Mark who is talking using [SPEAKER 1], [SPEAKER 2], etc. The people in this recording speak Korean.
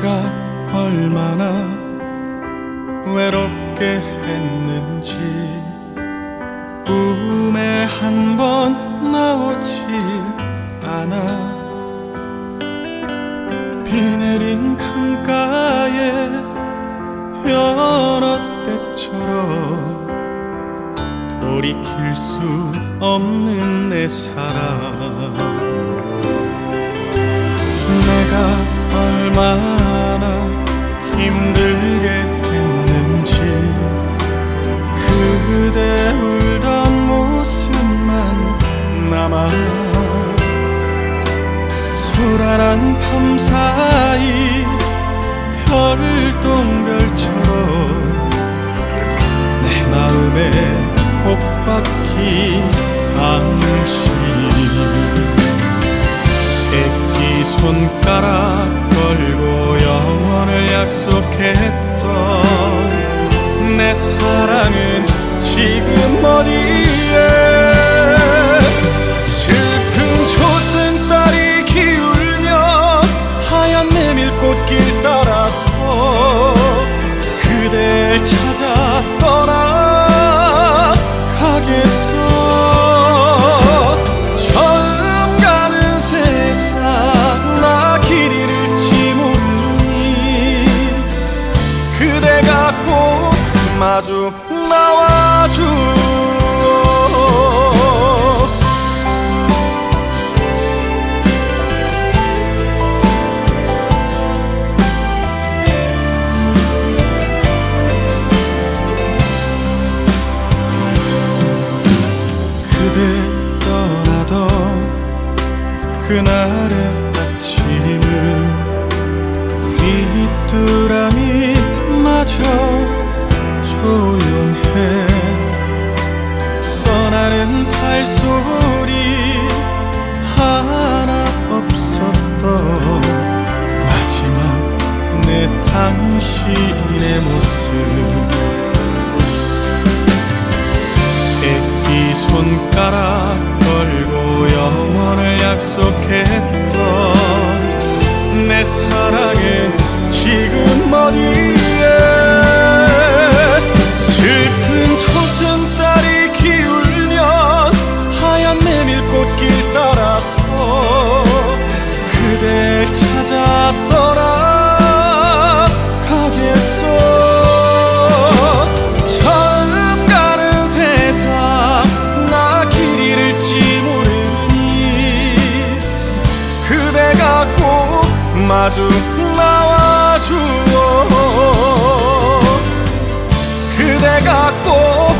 [SPEAKER 1] 내가 얼마나 외롭게 했는지 꿈에 한 번 나오지 않아. 비 내린 강가에 연어 때처럼 돌이킬 수 없는 내 사랑. 내가 얼마나 그대 울던 모습만 남아 소란한 밤 사이 별똥별처럼 내 마음에 곡 박힌 당신. 새끼 손가락 걸고 영원을 약속했던 내 사랑은 지금 어디에 마주 나와줘. 그대 떠나던 그날의 떠나는 발소리 하나 없었던 마지막 내 당신의 모습. 새끼 손가락 걸고 영원을 약속했던 내 사랑은 지금 어디 꼭 마주 나와주어. 그대가 꼭